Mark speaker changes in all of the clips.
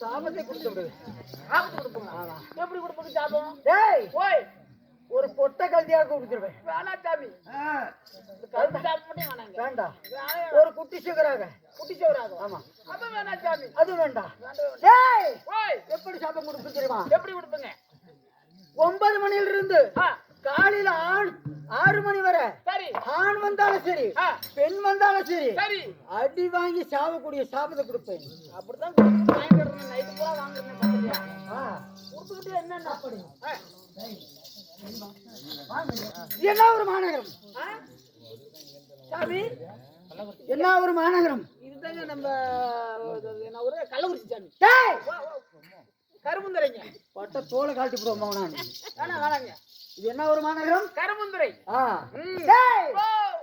Speaker 1: சாபத்தை கொடுத்து விடு
Speaker 2: ஆபத்து கொடுப்போங்க எப்படி கொடுப்போங்க சாபம்
Speaker 1: டேய்!
Speaker 2: ஓய்
Speaker 1: ஒரு பொட்டை கல்தியாக கொடுத்துருவேன்
Speaker 2: வேணா சாமி. கருப்பு சாபம் மட்டும் வேணாங்க.
Speaker 1: வேண்டாம். ஒரு குட்டி சுகராக
Speaker 2: குட்டி சோறாக
Speaker 1: ஆமா.
Speaker 2: அது வேணா சாமி.
Speaker 1: அது வேண்டாம். டேய்!
Speaker 2: ஓய்
Speaker 1: எப்படி சாபம் கொடுத்து தெரியுமா?
Speaker 2: எப்படி கொடுப்பீங்க?
Speaker 1: ஒன்பது மணியில இருந்து
Speaker 2: ஆ.
Speaker 1: காலையில ஆண் ஆறு மணி வரை.
Speaker 2: சரி.
Speaker 1: ஆண் வந்தாலும் சரி பெண் வந்தாலும் சரி
Speaker 2: சரி.
Speaker 1: அடி வாங்கி சாவக்கூடிய சாபத்தை கொடுப்பேன்.
Speaker 2: அப்படிதான் நைட்டு பூரா வாங்குறேன். கொடுத்துக்கிட்டு என்னென்ன அப்படி?
Speaker 1: என்ன ஒரு மாநகரம்?
Speaker 2: சாமி
Speaker 1: என்ன ஒரு மாநகரம்?
Speaker 2: இதுதாங்க நம்ம என்ன ஒரு கள்ளக்குறிச்சி சாமி. வா. கருமுந்துரைங்க
Speaker 1: பட்ட தோலை காட்டி போடுவோம் நான்.
Speaker 2: வேணாம் வேணாங்க.
Speaker 1: இது என்ன ஒரு மாநகரம்
Speaker 2: கருமுந்துரை.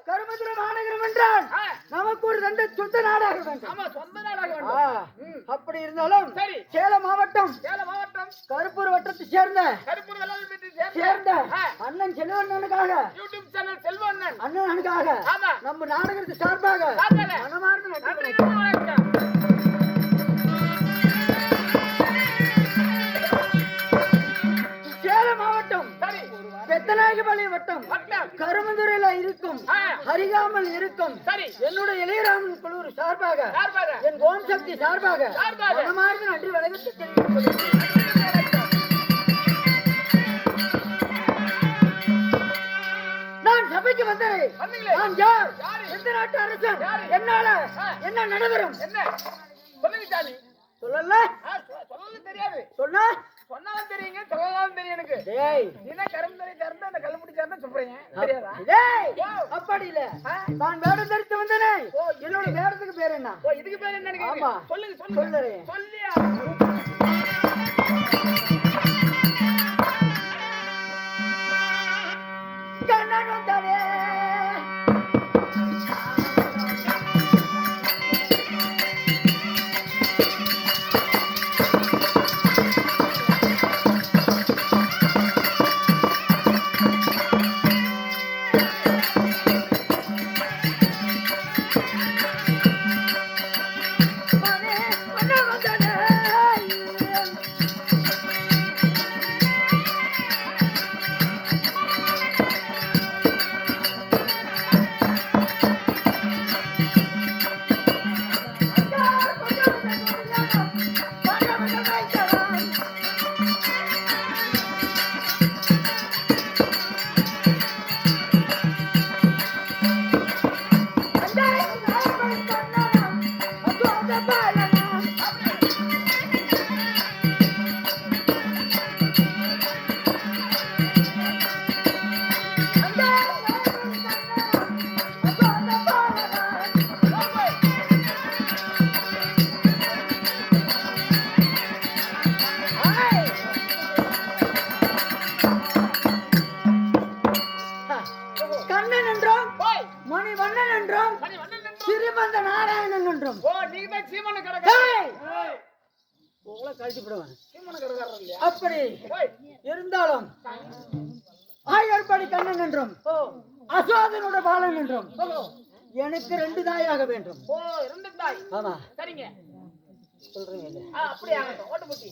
Speaker 1: கருமதுரை மாநகரம் என்றால். நமக்கு ஒரு தந்தை சொந்த நாடாக வேண்டும்
Speaker 2: சொந்த நாடாக. வேண்டும்.
Speaker 1: அப்படி இருந்தாலும்
Speaker 2: சரி
Speaker 1: சேலம் மாவட்டம்
Speaker 2: சேலம் மாவட்டம்
Speaker 1: கருப்பூர் வட்டத்தை சேர்ந்த
Speaker 2: கருப்பூர்
Speaker 1: சேர்ந்த. அண்ணன் செல்வண்ணனுக்காக
Speaker 2: யூடியூப் சேனல் செல்வண்ணன்
Speaker 1: அண்ணனுக்காக
Speaker 2: ஆமா
Speaker 1: நம்ம நாடகத்து சார்பாக
Speaker 2: சார்பாக.
Speaker 1: மனமார்ந்த நன்றி கருமதுரையில இருக்கும். அருகாமல் இருக்கும்.
Speaker 2: சரி.
Speaker 1: என்னுடைய இளையராமன் குழு சார்பாக
Speaker 2: சார்பாக.
Speaker 1: என் ஓம் சக்தி சார்பாக. மனமார்ந்த நன்றி வணக்கத்தை தெரிவித்துக் சபைக்கு வந்தேன். நான் யார்? எந்த நாட்டு அரசன்? என்னால. என்ன நடைபெறும்?
Speaker 2: என்ன? சொல்லுங்க
Speaker 1: சொல்லல.
Speaker 2: ஆ, சொ- சொல்லவும் தெரியாது.
Speaker 1: சொன்னா?
Speaker 2: சொன்னாலும் தெரியுங்க சொல்லலாம் தெரியும் எனக்கு.
Speaker 1: டேய்.
Speaker 2: நீனா கரும்பு சேர்ந்து அந்த கல்லுப்படி சேர்ந்து சொல்றீங்க தெரியாதா
Speaker 1: டேய்
Speaker 2: ஓ.
Speaker 1: அப்படி இல்ல. நான் வேடம் தரித்து வந்தேனே. என்னோட வேடத்துக்கு பேர் என்ன?
Speaker 2: இதுக்கு பேர் என்ன. சொல்லுங்க சொல்லுங்க.
Speaker 1: சொல்லுறேன். அப்படி இருந்தாலும் ஆயர்படி கண்ணன் என்றும்
Speaker 2: ஓ.
Speaker 1: அசோதனோட பாலன் என்றும் எனக்கு ரெண்டு தாயாக வேண்டும்.
Speaker 2: ஓ தாய்.
Speaker 1: ஆமா.
Speaker 2: சரிங்க.
Speaker 1: சொல்றீங்க
Speaker 2: ஆ அப்படியே ஆகட்டும். ஓட்டு போட்டி.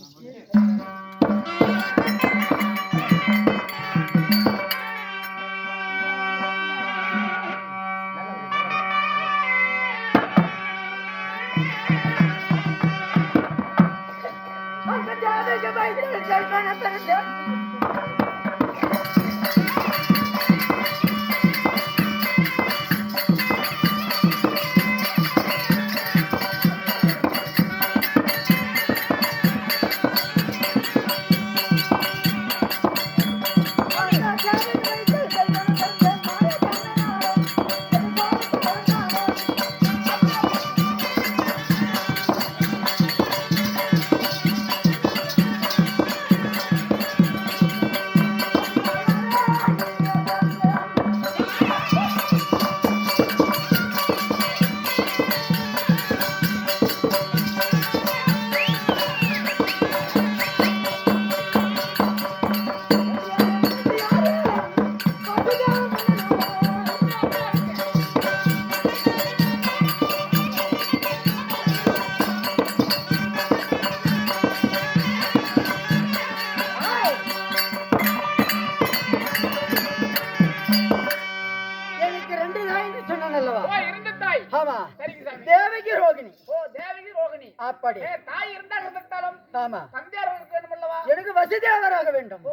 Speaker 1: அப்படி.
Speaker 2: ஏ, தாய் இருந்தால் இருந்துட்டாலும்
Speaker 1: ஆமா.
Speaker 2: தந்தையார் வேணும் அல்லவா
Speaker 1: எனக்கு வசுதேவராக வேண்டும்.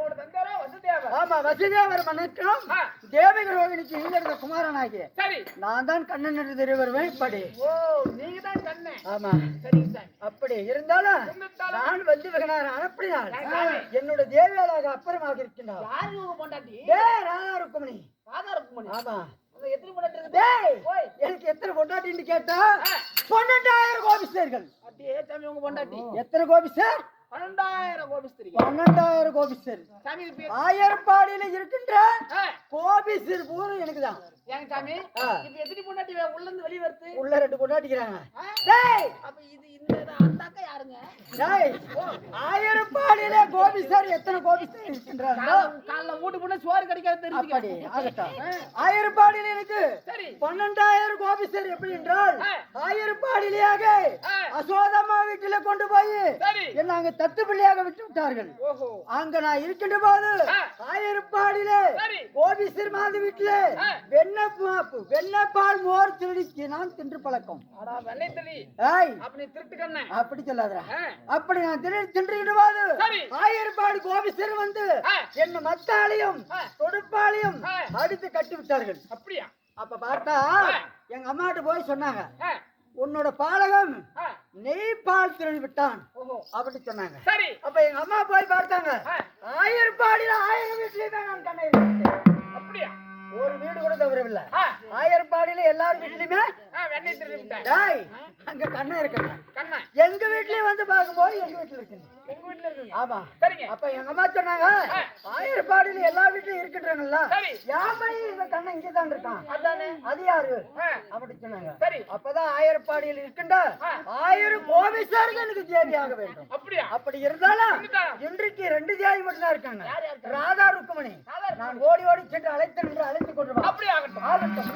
Speaker 1: ஆமா வசுதேவர் மன்னிக்கும்.
Speaker 2: ஆ.
Speaker 1: தேவக ரோகிணிக்கு ஈழந்த குமாரனாகிய.
Speaker 2: சரி.
Speaker 1: நான் தான் கண்ணன் என்று தெரிய வருவேன் இப்படி.
Speaker 2: ஓ நீங்க தான் கண்ணே
Speaker 1: ஆமா
Speaker 2: சாமி
Speaker 1: அப்படி இருந்தாலும் நான் வந்து விகனார் அனுப்பினார்
Speaker 2: சாமி.
Speaker 1: என்னோட தேவியாளாக அப்புறமாக இருக்கின்றார்.
Speaker 2: யாரு பொண்டாட்டி?
Speaker 1: டேய் ராதா ருக்குமணி
Speaker 2: ராதா இருக்குமணி
Speaker 1: ஆமா.
Speaker 2: எத்தனை பொண்டாட்டி
Speaker 1: டேய் எனக்கு எத்தனை பொண்டாட்டின்னு கேட்டா பன்னெண்டாயிரம் கோபிஸ்தர்கள்.
Speaker 2: அப்படியே உங்க பொண்டாட்டி.
Speaker 1: எத்தனை கோபிஸ்தர்?
Speaker 2: பன்னெண்டாயிரம் கோபிஸ்திரி
Speaker 1: பன்னெண்டாயிரம் கோபிஸ்தர். ஆயிரப்பாடியில இருக்கின்ற கோபிஸ்தர் பூரா எனக்கு தான்.
Speaker 2: ஏங்க சாமி?
Speaker 1: ஆ.
Speaker 2: இப்ப எத்தனை பொண்டாட்டி உள்ள இருந்து வெளிய வருது.
Speaker 1: உள்ள ரெண்டு பொண்டாட்டிக்கிறாங்க? டேய்!
Speaker 2: அப்ப இது இந்த அந்த அக்கா யாருங்க?
Speaker 1: டேய்! ஆயிரப்பாடியில கோபிஸ்தர் எத்தனை
Speaker 2: காலைல போனா சோறு கிடைக்காது
Speaker 1: அப்படி
Speaker 2: தெரிஞ்சுக்க
Speaker 1: ஆகட்டும் ஆயிரப்பாடியில எனக்கு
Speaker 2: சரி.
Speaker 1: பன்னெண்டாயிரம் கோபிஸ்தர் எப்படி என்றால்
Speaker 2: ஆ.
Speaker 1: ஆயிரப்பாடியிலேயாக
Speaker 2: ஆ.
Speaker 1: அசோதம்மா வீட்டில கொண்டு போய்
Speaker 2: சரி.
Speaker 1: என்ன அங்க தத்து பிள்ளையாக விட்டு விட்டார்கள். அங்க நான் இருக்கின்ற போது
Speaker 2: ஆ.
Speaker 1: ஆயிரப்பாடியில
Speaker 2: சரி.
Speaker 1: கோபிஸ்தர் மாது வீட்டுல. வெண்ணப்பால் மோர் திருடிக்கு நான் தின்று பழக்கம். அப்படி சொல்லாதடா.
Speaker 2: ஆ.
Speaker 1: அப்படி நான் திரு தின்றுகின்ற போது
Speaker 2: சரி.
Speaker 1: ஆயிரப்பாடி கோபிஸ்தர் வந்து. என்ன மத்தாலையும். தொடுப்பாலையும். அடித்து கட்டி விட்டார்கள்.
Speaker 2: அப்படியா?
Speaker 1: அப்ப பார்த்தா. எங்க அம்மாட்ட போய் சொன்னாங்க. உன்னோட பாலகம் நெய் பால் திருடி விட்டான். அப்படி சொன்னாங்க.
Speaker 2: சரி.
Speaker 1: அப்ப எங்க அம்மா போய் பார்த்தாங்க.
Speaker 2: ஆ,
Speaker 1: ஆயிரப்பாடியில ஆயிரம் வீட்லயுமே நான் கண்ணை.
Speaker 2: அப்படியா?
Speaker 1: ஒரு வீடு கூட தவறவில்லை.
Speaker 2: ஆ,
Speaker 1: ஆயிரப்பாடியில எல்லார் வீட்லயுமே அங்க கண்ணை
Speaker 2: கண்ணே
Speaker 1: எங்க வீட்லயும் வந்து பார்க்கும்போது எங்க வீட்டுல இருக்குங்க. ஆமா.
Speaker 2: சரிங்க.
Speaker 1: அப்ப எங்க அம்மா சொன்னாங்க ஆயிரப்பாடியில எல்லா வீட்லயும் இருக்கின்றாங்கல்ல யான் பையன் இந்த கண்ணை இங்கே தான் இருக்கான்?
Speaker 2: அதானே.
Speaker 1: அது யாரு? அப்படி சொன்னாங்க.
Speaker 2: சரி.
Speaker 1: அப்பதான் ஆயிரப்பாடியில் இருக்கின்ற ஆயிரம் கோபிசார்கள் எனக்கு தேவையாக வேண்டும்.
Speaker 2: அப்படியா?
Speaker 1: அப்படி இருந்தாலும். இன்றைக்கு ரெண்டு தேவி மட்டும் தான் இருக்காங்க? ராதா ருக்குமணி நான் ஓடி ஓடி சென்று அழைத்து நின்று அழைத்து கொண்டு
Speaker 2: ஆகட்டும்
Speaker 1: ஆகட்டும்.